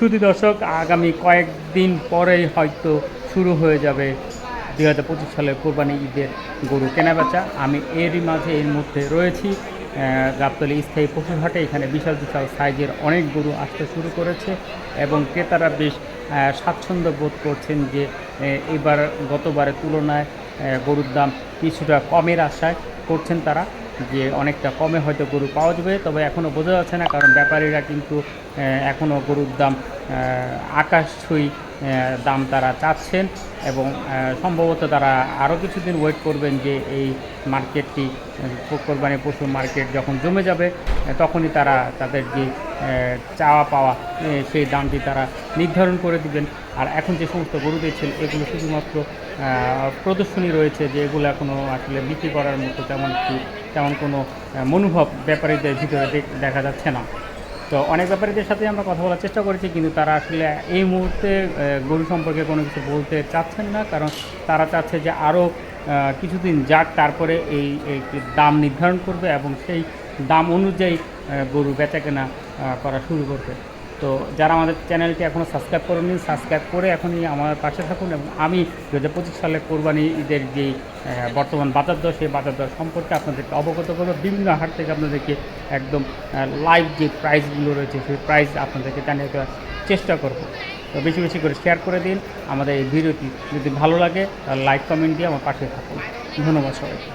শুধু দর্শক, আগামী কয়েকদিন পরেই হয়তো শুরু হয়ে যাবে দুই হাজার পঁচিশ সালের কোরবানি ঈদের গরু কেনাবেচা। আমি এরই মাঝে এর মধ্যে রয়েছি। গাবতলী স্থায়ী পশুহাটে এখানে বিশাল বিশাল সাইজের অনেক গরু আসতে শুরু করেছে এবং ক্রেতারা বেশ স্বাচ্ছন্দ্য বোধ করছেন যে এবার গতবারের তুলনায় গরুর দাম কিছুটা কমের আশায় করছেন তারা। যে অনেকটা কমে হয়তো গরু পাওয়া যাবে, তবে এখনও বোঝা যাচ্ছে না, কারণ ব্যাপারীরা কিন্তু এখনও গরুর দাম আকাশ ছুঁই দাম তারা চাচ্ছেন এবং সম্ভবত তারা আরও কিছুদিন ওয়েট করবেন যে এই মার্কেটটি কোরবানি পশু মার্কেট যখন জমে যাবে তখনই তারা তাদের যে চাওয়া পাওয়া সেই দামটি তারা নির্ধারণ করে দিবেন। আর এখন যে সমস্ত গরু দিয়েছেন এগুলো শুধুমাত্র প্রদর্শনী রয়েছে যে এগুলো এখনও আসলে বিক্রি করার মতো তেমন কি, তেমন কোনো মনোভাব ব্যাপারীদের ভিতরে দেখা যাচ্ছে না। তো অনেক ব্যাপারীদের সাথে আমরা কথা বলার চেষ্টা করেছি, কিন্তু তারা আসলে এই মুহূর্তে গরু সম্পর্কে কোনো কিছু বলতে চাচ্ছেন না, কারণ তারা চাচ্ছে যে আরও কিছুদিন যাক, তারপরে এই দাম নির্ধারণ করবে এবং সেই দাম অনুযায়ী গরু বেচা কেনা করা শুরু করবে। তো যারা আমাদের চ্যানেলটি এখনও সাবস্ক্রাইব করেননি, সাবস্ক্রাইব করে এখনই আমার পাশে থাকুন এবং আমি দু হাজার পঁচিশ সালে কোরবানি ঈদের যে বর্তমান বাজার দর, সেই বাজার দর সম্পর্কে আপনাদেরকে অবগত করব। বিভিন্ন হাট থেকে আপনাদেরকে একদম লাইভ যে প্রাইসগুলো রয়েছে, সেই প্রাইস আপনাদেরকে জানিয়ে দেওয়ার চেষ্টা করব। তো বেশি বেশি করে শেয়ার করে দিন। আমাদের এই ভিডিওটি যদি ভালো লাগে, তাহলে লাইক কমেন্ট দিয়ে আমার পাশে থাকুন। ধন্যবাদ সবাইকে।